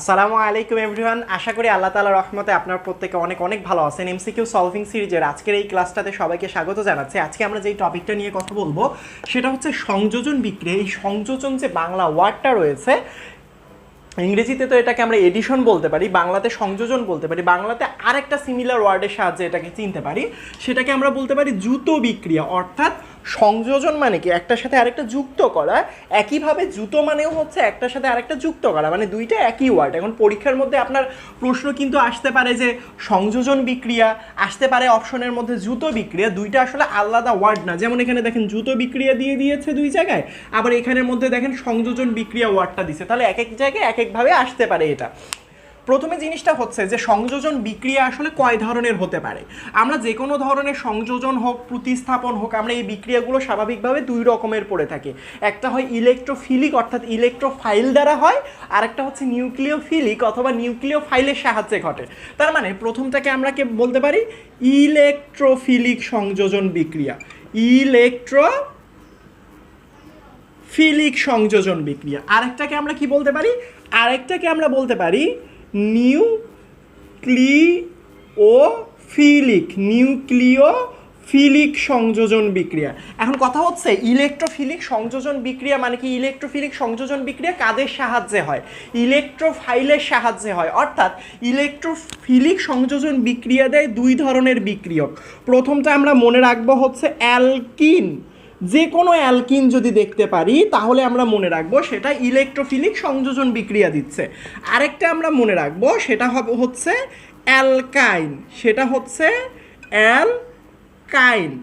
আসসালামু আলাইকুম এভরিওয়ান। আশা করি আল্লাহ তালা রহমতে আপনার প্রত্যেকে অনেক অনেক ভালো আছেন। এমসিকিউ সলভিং সিরিজের আজকের এই ক্লাসটাতে সবাইকে স্বাগত জানাচ্ছি। আজকে আমরা যেই টপিকটা নিয়ে কথা বলব, সেটা হচ্ছে সংযোজন বিক্রিয়া এই সংযোজন যে বাংলা ওয়ার্ডটা রয়েছে, ইংরেজিতে তো এটাকে আমরা এডিশন বলতে পারি, বাংলাতে সংযোজন বলতে পারি, বাংলাতে আরেকটা সিমিলার ওয়ার্ডের সাহায্যে এটাকে চিনতে পারি। সেটাকে আমরা বলতে পারি জুতো বিক্রিয়া। অর্থাৎ সংযোজন মানে কি? একটার সাথে আরেকটা যুক্ত করা, একইভাবে জুতো মানেও হচ্ছে একটার সাথে আরেকটা যুক্ত করা মানে দুইটা একই ওয়ার্ড এখন পরীক্ষার মধ্যে আপনার প্রশ্ন কিন্তু আসতে পারে যে সংযোজন বিক্রিয়া, আসতে পারে অপশনের মধ্যে জুতো বিক্রিয়া, দুইটা আসলে আলাদা ওয়ার্ড না। যেমন এখানে দেখেন, জুতো বিক্রিয়া দিয়ে দিয়েছে দুই জায়গায়, আবার এখানের মধ্যে দেখেন সংযোজন বিক্রিয়া ওয়ার্ডটা দিছে। তাহলে এক এক জায়গায় এক একভাবে আসতে পারে এটা। প্রথমে জিনিসটা হচ্ছে যে সংযোজন বিক্রিয়া আসলে কয় ধরনের হতে পারে। আমরা যে কোনো ধরনের সংযোজন হোক, প্রতিস্থাপন হোক, আমরা এই বিক্রিয়াগুলো স্বাভাবিকভাবে দুই রকমের পড়ে থাকি। একটা হয় ইলেকট্রোফিলিক অর্থাৎ ইলেকট্রোফাইল দ্বারা হয় আর একটা হচ্ছে নিউক্লিওফিলিক অথবা নিউক্লিওফাইলের সাহায্যে ঘটে। তার মানে প্রথমটাকে আমরা কে বলতে পারি? ইলেকট্রোফিলিক সংযোজন বিক্রিয়া। ইলেকট্রো ফিলিক সংযোজন বিক্রিয়া। আরেকটাকে আমরা কি বলতে পারি? আরেকটাকে আমরা বলতে পারি নিউক্লিও ফিলিক নিউক্লিও ফিলিক সংযোজন বিক্রিয়া। এখন কথা হচ্ছে, ইলেকট্রোফিলিক সংযোজন বিক্রিয়া মানে কি? ইলেকট্রোফিলিক সংযোজন বিক্রিয়া কাদের সাহায্যে হয়? ইলেকট্রোফাইলের সাহায্যে হয়। অর্থাৎ ইলেকট্রোফিলিক সংযোজন বিক্রিয়া দেয় দুই ধরনের বিক্রিয়ক। প্রথমটা আমরা মনে রাখব হচ্ছে অ্যালকিন। যে কোনো অ্যালকিন যদি দেখতে পারি, তাহলে আমরা মনে রাখব সেটা ইলেকট্রোফিলিক সংযোজন বিক্রিয়া দিচ্ছে। আরেকটা আমরা মনে রাখব সেটা হবে, হচ্ছে অ্যালকাইন। সেটা হচ্ছে অ্যালকাইন।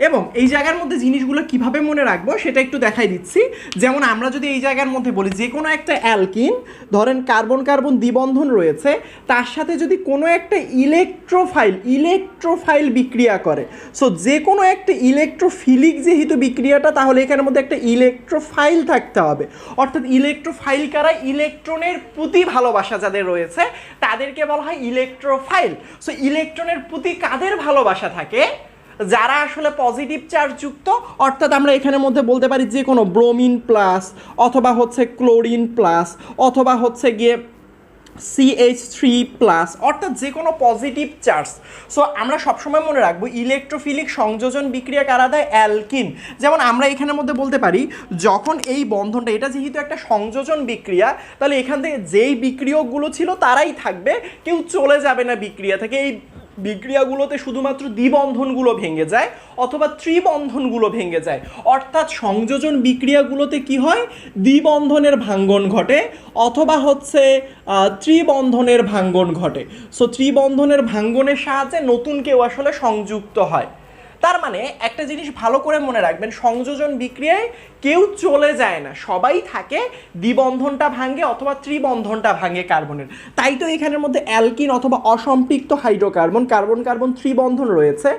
এবং এই জায়গার মধ্যে জিনিসগুলো কীভাবে মনে রাখব সেটা একটু দেখাই দিচ্ছি। যেমন আমরা যদি এই জায়গার মধ্যে বলি, যে কোনো একটা অ্যালকিন, ধরেন কার্বন কার্বন দ্বিবন্ধন রয়েছে, তার সাথে যদি কোনো একটা ইলেকট্রোফাইল ইলেকট্রোফাইল বিক্রিয়া করে সো যে কোনো একটা ইলেকট্রোফিলিক যেহেতু বিক্রিয়াটা, তাহলে এখানের মধ্যে একটা ইলেকট্রোফাইল থাকতে হবে। অর্থাৎ ইলেকট্রোফাইল কারা? ইলেকট্রনের প্রতি ভালোবাসা যাদের রয়েছে, তাদেরকে বলা হয় ইলেকট্রোফাইল। সো ইলেকট্রনের প্রতি কাদের ভালোবাসা থাকে? যারা আসলে পজিটিভ চার্জ যুক্ত, অর্থাৎ আমরা এখানের মধ্যে বলতে পারি যে কোনো ব্রোমিন প্লাস অথবা হচ্ছে ক্লোরিন প্লাস অথবা হচ্ছে গিয়ে সিএইচ থ্রি প্লাস অর্থাৎ যে কোনো পজিটিভ চার্জ সো আমরা সবসময় মনে রাখব ইলেকট্রোফিলিক সংযোজন বিক্রিয়া কারা দেয়? অ্যালকিন। যেমন আমরা এখানের মধ্যে বলতে পারি, যখন এই বন্ধনটা, এটা যেহেতু একটা সংযোজন বিক্রিয়া, তাহলে এখান থেকে যেই বিক্রিয়কগুলো ছিল, তারাই থাকবে, কেউ চলে যাবে না বিক্রিয়া থেকে। এই বিক্রিয়াগুলোতে শুধুমাত্র দ্বিবন্ধনগুলো ভেঙে যায় অথবা ত্রিবন্ধনগুলো ভেঙে যায়। অর্থাৎ সংযোজন বিক্রিয়াগুলোতে কি হয়? দ্বিবন্ধনের ভাঙ্গন ঘটে অথবা হচ্ছে ত্রিবন্ধনের ভাঙ্গন ঘটে। সো ত্রিবন্ধনের ভাঙ্গনের সাহায্যে নতুন কেউ আসলে সংযুক্ত হয়। তার মানে একটা জিনিস ভালো করে মনে রাখবেন, সংযোজন বিক্রিয়ায় কেউ চলে যায় না। সবাই থাকে দ্বিবন্ধনটা ভাঙে অথবা ত্রিবন্ধনটা ভাঙে কার্বনের। তাই তো এখানের মধ্যে অ্যালকিন অথবা অসম্পৃক্ত হাইড্রোকার্বন, কার্বন কার্বন ত্রিবন্ধন রয়েছে।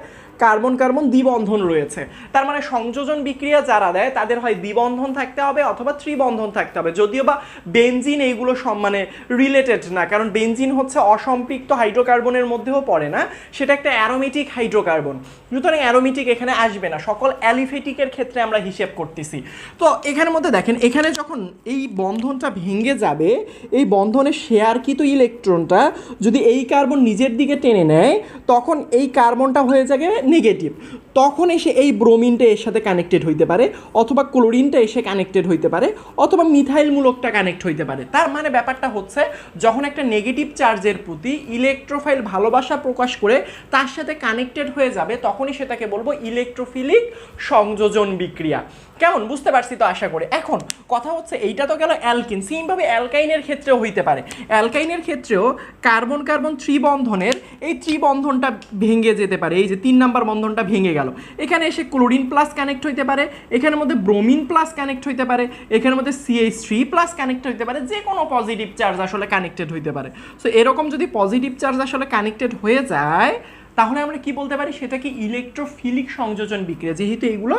কার্বন কার্বন দ্বিবন্ধন রয়েছে। তার মানে সংযোজন বিক্রিয়া যারা দেয়, তাদের হয় দ্বিবন্ধন থাকতে হবে অথবা ত্রিবন্ধন থাকতে হবে। যদিও বা বেনজিন এইগুলো মানে রিলেটেড না, কারণ বেনজিন হচ্ছে অসম্পৃক্ত হাইড্রোকার্বনের মধ্যেও পড়ে না। সেটা একটা অ্যারোমেটিক হাইড্রোকার্বন সুতরাং অ্যারোমেটিক এখানে আসবে না। সকল অ্যালিফেটিকের ক্ষেত্রে আমরা হিসেব করতেছি। তো এখানের মধ্যে দেখেন, এখানে যখন এই বন্ধনটা ভেঙে যাবে, এই বন্ধনের শেয়ারকৃত ইলেকট্রনটা যদি এই কার্বন নিজের দিকে টেনে নেয়, তখন এই কার্বনটা হয়ে যাবে নেগেটিভ তখন এসে এই ব্রোমিনটা এর সাথে কানেক্টেড হইতে পারে, অথবা ক্লোরিনটা এসে কানেক্টেড হইতে পারে, অথবা মিথাইল মূলকটা কানেক্ট হইতে পারে। তার মানে ব্যাপারটা হচ্ছে, যখন একটা নেগেটিভ চার্জের প্রতি ইলেকট্রোফাইল ভালোবাসা প্রকাশ করে তার সাথে কানেক্টেড হয়ে যাবে, তখনই সেটাকে বলব ইলেকট্রোফিলিক সংযোজন বিক্রিয়া। কেমন? বুঝতে পারছি তো আশা করে। এখন, কথা হচ্ছে এইটা তো গেল অ্যালকিন। সেমভাবে অ্যালকাইনের ক্ষেত্রেও হইতে পারে। অ্যালকাইনের ক্ষেত্রেও কার্বন কার্বন ত্রিবন্ধনের, এই ত্রিবন্ধনটা ভেঙে যেতে পারে। এই যে তিন নাম্বার বন্ধনটা ভেঙে গেল। এখানে এসে ক্লোরিন প্লাস কানেক্ট হইতে পারে এখানের মধ্যে ব্রোমিন প্লাস কানেক্ট হইতে পারে এখানের মধ্যে সিএইচ থ্রি প্লাস কানেক্ট হইতে পারে, যে কোনো পজিটিভ চার্জ আসলে কানেক্টেড হইতে পারে। সো এরকম যদি পজিটিভ চার্জ আসলে কানেক্টেড হয়ে যায়, তাহলে আমরা কি বলতে পারি? সেটা কি ইলেকট্রোফিলিক সংযোজন বিক্রিয়া, যেহেতু এগুলো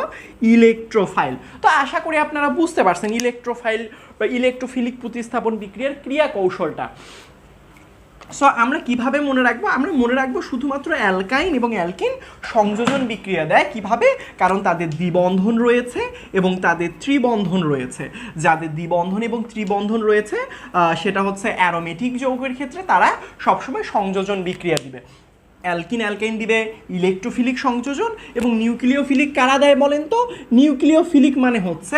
ইলেকট্রোফাইল তো আশা করি আপনারা বুঝতে পারছেন ইলেকট্রোফাইল বা ইলেকট্রোফিলিক প্রতিস্থাপন বিক্রিয়ার ক্রিয়া কৌশলটা সো আমরা কীভাবে মনে রাখব? আমরা মনে রাখব শুধুমাত্র অ্যালকাইন এবং অ্যালকিন সংযোজন বিক্রিয়া দেয় কীভাবে? কারণ তাদের দ্বিবন্ধন রয়েছে এবং তাদের ত্রিবন্ধন রয়েছে। যাদের দ্বিবন্ধন এবং ত্রিবন্ধন রয়েছে সেটা হচ্ছে অ্যারোমেটিক যৌগের ক্ষেত্রে তারা সবসময় সংযোজন বিক্রিয়া দিবে। অ্যালকিন অ্যালকাইন দিবে ইলেকট্রোফিলিক সংযোজন এবং নিউক্লিওফিলিক কারা দেয় বলেন তো? নিউক্লিওফিলিক মানে হচ্ছে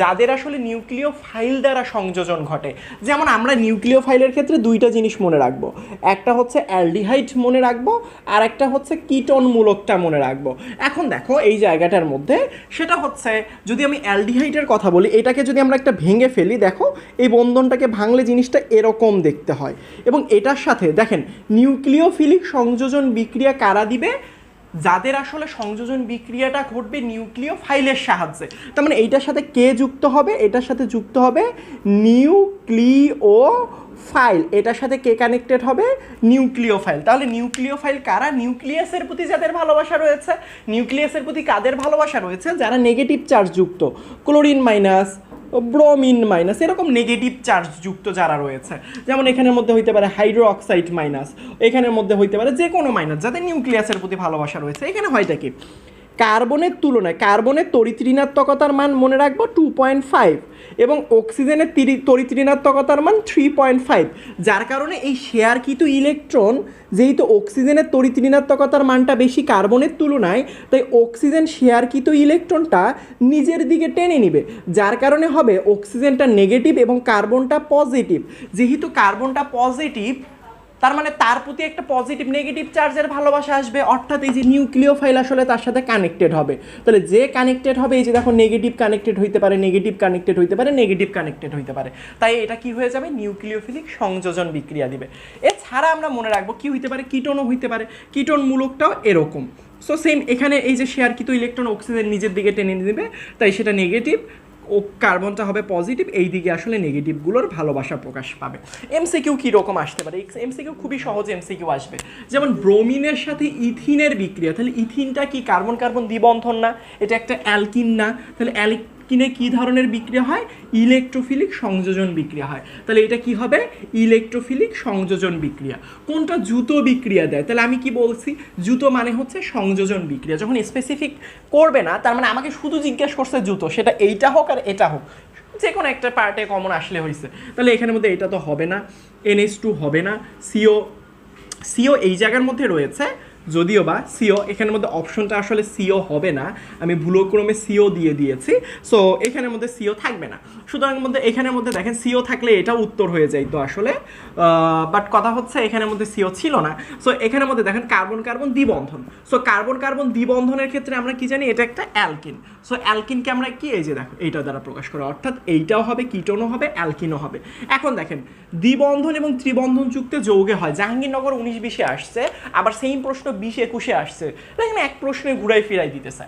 যাদের আসলে নিউক্লিও ফাইল দ্বারা সংযোজন ঘটে। যেমন আমরা নিউক্লিও ফাইলের ক্ষেত্রে দুইটা জিনিস মনে রাখব। একটা হচ্ছে অ্যালডিহাইড মনে রাখব, আর একটা হচ্ছে কিটনমূলকটা মনে রাখব। এখন দেখো এই জায়গাটার মধ্যে সেটা হচ্ছে যদি আমি অ্যালডিহাইডের কথা বলি, এটাকে যদি আমরা একটা ভেঙে ফেলি, দেখো এই বন্ধনটাকে ভাঙলে জিনিসটা এরকম দেখতে হয়। এবং এটার সাথে দেখেন, নিউক্লিওফিলিক সংযোজন বিক্রিয়া কারা দিবে? যাদের আসলে সংযোজন বিক্রিয়াটা ঘটবে নিউক্লিও ফাইলের সাহায্যে। তার মানে এইটার সাথে কে যুক্ত হবে? এটার সাথে যুক্ত হবে নিউক্লিও ফাইল এটার সাথে কে কানেক্টেড হবে? নিউক্লিও ফাইল তাহলে নিউক্লিও ফাইল কারা? নিউক্লিয়াসের প্রতি যাদের ভালোবাসা রয়েছে। নিউক্লিয়াসের প্রতি কাদের ভালোবাসা রয়েছে? যারা নেগেটিভ চার্জ যুক্ত। ক্লোরিন মাইনাস ব্রোমিন মাইনাস এরকম নেগেটিভ চার্জযুক্ত যারা রয়েছে। যেমন এখানের মধ্যে হইতে পারে হাইড্রো অক্সাইড মাইনাস এখানের মধ্যে হইতে পারে যে কোনো মাইনাস যাদের নিউক্লিয়াসের প্রতি ভালোবাসা রয়েছে। এখানে হয়টা কি? কার্বনের তুলনায়, কার্বনের তড়িৎ ঋণাত্মকতার মান মনে রাখব টু পয়েন্ট ফাইভ এবং অক্সিজেনের তিরি- তড়িৎ ঋণাত্মকতার মান থ্রি পয়েন্ট ফাইভ যার কারণে এই শেয়ারকৃত ইলেকট্রন যেহেতু অক্সিজেনের তড়িৎ ঋণাত্মকতার মানটা বেশি কার্বনের তুলনায়, তাই অক্সিজেন শেয়ারকৃত ইলেকট্রনটা নিজের দিকে টেনে নিবে, যার কারণে হবে অক্সিজেনটা নেগেটিভ এবং কার্বনটা পজিটিভ যেহেতু কার্বনটা পজিটিভ তার মানে তার প্রতি একটা পজিটিভ নেগেটিভ চার্জের ভালোবাসা আসবে। অর্থাৎ এই যে নিউক্লিও ফাইল আসলে তার সাথে কানেক্টেড হবে। তাহলে যে কানেক্টেড হবে, এই যে দেখো নেগেটিভ কানেক্টেড হইতে পারে নেগেটিভ কানেক্টেড হইতে পারে নেগেটিভ কানেক্টেড হইতে পারে। তাই এটা কি হয়ে যাবে? নিউক্লিওফিলিক সংযোজন বিক্রিয়া দিবে। এছাড়া আমরা মনে রাখব কি হইতে পারে? কিটোনও হইতে পারে। কিটোন মূলকটাও এরকম। সো সেম এখানে এই যে শেয়ারকৃত ইলেকট্রন অক্সিজেন নিজের দিকে টেনে নেবে তাই সেটা নেগেটিভ ও কার্বনটা হবে পজিটিভ এই দিকে আসলে নেগেটিভগুলোর ভালোবাসা প্রকাশ পাবে। এমসিকিউ কীরকম আসতে পারে? এমসিকিউ খুবই সহজ এমসিকিউ আসবে। যেমন ব্রোমিনের সাথে ইথিনের বিক্রিয়া, তাহলে ইথিনটা কি কার্বন কার্বন দ্বিবন্ধন না? এটা একটা অ্যালকিন না, তাহলে অ্যালকিনে কি ধরনের বিক্রিয়া হয়? ইলেকট্রোফিলিক সংযোজন বিক্রিয়া হয়। তাহলে এটা কি হবে? ইলেকট্রোফিলিক সংযোজন বিক্রিয়া। কোনটা জুতো বিক্রিয়া দেয়? তাহলে আমি কি বলছি? জুতো মানে হচ্ছে সংযোজন বিক্রিয়া। যখন স্পেসিফিক করবে না, তার মানে আমাকে শুধু জিজ্ঞেস করছে জুতো। সেটা এইটা হোক আর এটা হোক। যে কোনো একটা পার্টে কমন আসলে হয়েছে তাহলে এখানের মধ্যে এটা তো হবে না। এনএস টু হবে না। সিও সিও এই জায়গার মধ্যে রয়েছে যদিও বা সিও, এখানের মধ্যে অপশনটা আসলে সিও হবে না। আমি ভুলক্রমে সিও দিয়ে দিয়েছি। সো এখানের মধ্যে সিও থাকবে না। সুতরাং মধ্যে, এখানের মধ্যে দেখেন, সিও থাকলে এটা উত্তর হয়ে যাইতো আসলে। বাট কথা হচ্ছে, এখানের মধ্যে সিও ছিল না। সো এখানের মধ্যে দেখেন, কার্বন কার্বন দ্বিবন্ধন। সো কার্বন কার্বন দ্বিবন্ধনের ক্ষেত্রে আমরা কি জানি, এটা একটা অ্যালকিন। সো অ্যালকিনকে আমরা কি, এই যে দেখো, এইটা দ্বারা প্রকাশ করা। অর্থাৎ এইটাও হবে, কিটোনও হবে, অ্যালকিনও হবে। এখন দেখেন, দ্বিবন্ধন এবং ত্রিবন্ধন যুক্ত যৌগে হয়। জাহাঙ্গীরনগর উনিশ বিশে আসছে। আবার সেই প্রশ্ন বিশ একুশে আসছে। দেখেন এক প্রশ্নে ঘুরাই ফিরাই দিতে দিতেছে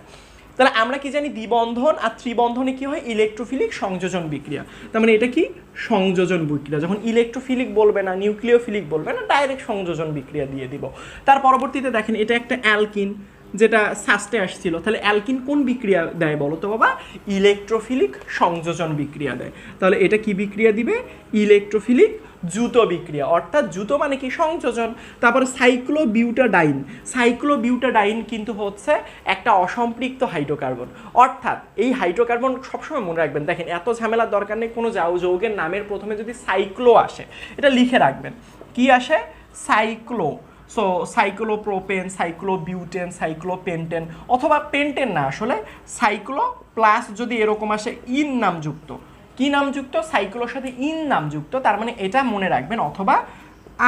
তাহলে আমরা কি জানি দ্বিবন্ধন আর ত্রিবন্ধনে কি হয়? ইলেকট্রোফিলিক সংযোজন বিক্রিয়া। তার মানে এটা কি? সংযোজন বিক্রিয়া। যখন ইলেকট্রোফিলিক বলবে না, নিউক্লিওফিলিক বলবে না, ডাইরেক্ট সংযোজন বিক্রিয়া দিয়ে দিব। তার পরবর্তীতে দেখেন, এটা একটা অ্যালকিন যেটা সাস্টে আসছিল। তাহলে অ্যালকিন কোন বিক্রিয়া দেয় বলো তো বাবা? ইলেকট্রোফিলিক সংযোজন বিক্রিয়া দেয়। তাহলে এটা কি বিক্রিয়া দিবে? ইলেকট্রোফিলিক জুতো বিক্রিয়া। অর্থাৎ জুতো মানে কি? সংযোজন। তারপরে সাইক্লোবিউটাডাইন। সাইক্লোবিউটাডাইন কিন্তু হচ্ছে একটা অসম্পৃক্ত হাইড্রোকার্বন। অর্থাৎ এই হাইড্রোকার্বন সবসময় মনে রাখবেন, দেখেন, এত ঝামেলার দরকার নেই, কোনো যাও যৌগের নামের প্রথমে যদি সাইক্লো আসে, এটা লিখে রাখবেন। কি আসে? Cyclo. So cyclopropane, cyclobutane, cyclopentane, অথবা পেন্টেন না আসলে, সাইক্লো প্লাস যদি এরকম আসে, ইন নামযুক্ত কি নামযুক্ত? সাইক্লোর সাথে ইন নামযুক্ত, তার মানে এটা মনে রাখবেন, অথবা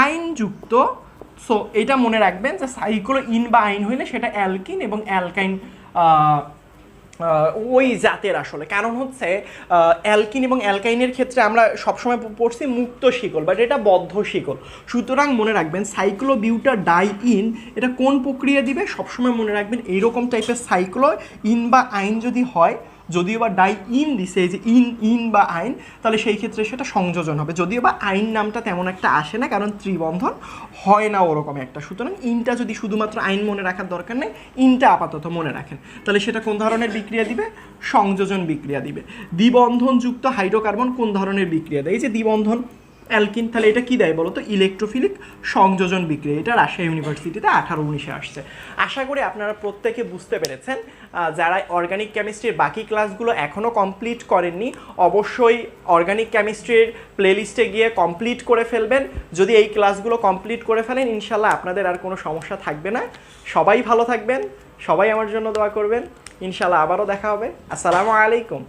আইনযুক্ত, সো এটা মনে রাখবেন যে সাইক্লো ইন বা আইন হইলে সেটা অ্যালকিন এবং অ্যালকাইন ওই জাতের আসলে। কারণ হচ্ছে অ্যালকিন এবং অ্যালকাইনের ক্ষেত্রে আমরা সবসময় পড়ছি মুক্ত শিকল বাট এটা বদ্ধ শিকল। সুতরাং মনে রাখবেন, সাইক্লোবিউটা ডাই ইন, এটা কোন প্রক্রিয়া দিবে? সবসময় মনে রাখবেন, এইরকম টাইপের সাইক্লো ইন বা আইন যদি হয় যদিও বা ডাই ইন দিছে, এই যে ইন ইন বা আইন, তাহলে সেই ক্ষেত্রে সেটা সংযোজন হবে। যদিও বা আইন নামটা তেমন একটা আসে না, কারণ ত্রিবন্ধন হয় না ওরকম একটা। সুতরাং ইনটা যদি শুধুমাত্র আইন মনে রাখার দরকার নেই, ইনটা আপাতত মনে রাখেন। তাহলে সেটা কোন ধরনের বিক্রিয়া দিবে? সংযোজন বিক্রিয়া দিবে। দ্বিবন্ধনযুক্ত হাইড্রোকার্বন কোন ধরনের বিক্রিয়া দেয়? এই যে দ্বিবন্ধন অ্যালকিন, তাহলে এটা কী দেয় বলো তো ইলেকট্রোফিলিক সংযোজন বিক্রিয়া। এটা রাজশাহী ইউনিভার্সিটিতে আঠারো উনিশে আসছে। আশা করি আপনারা প্রত্যেকে বুঝতে পেরেছেন যারা অর্গানিক কেমিস্ট্রির বাকি ক্লাসগুলো এখনও কমপ্লিট করেননি, অবশ্যই অর্গানিক কেমিস্ট্রির প্লেলিস্টে গিয়ে কমপ্লিট করে ফেলবেন। যদি এই ক্লাসগুলো কমপ্লিট করে ফেলেন, ইনশাল্লাহ আপনাদের আর কোনো সমস্যা থাকবে না। সবাই ভালো থাকবেন, সবাই আমার জন্য দোয়া করবেন। ইনশাল্লাহ আবারও দেখা হবে। আসসালামু আলাইকুম।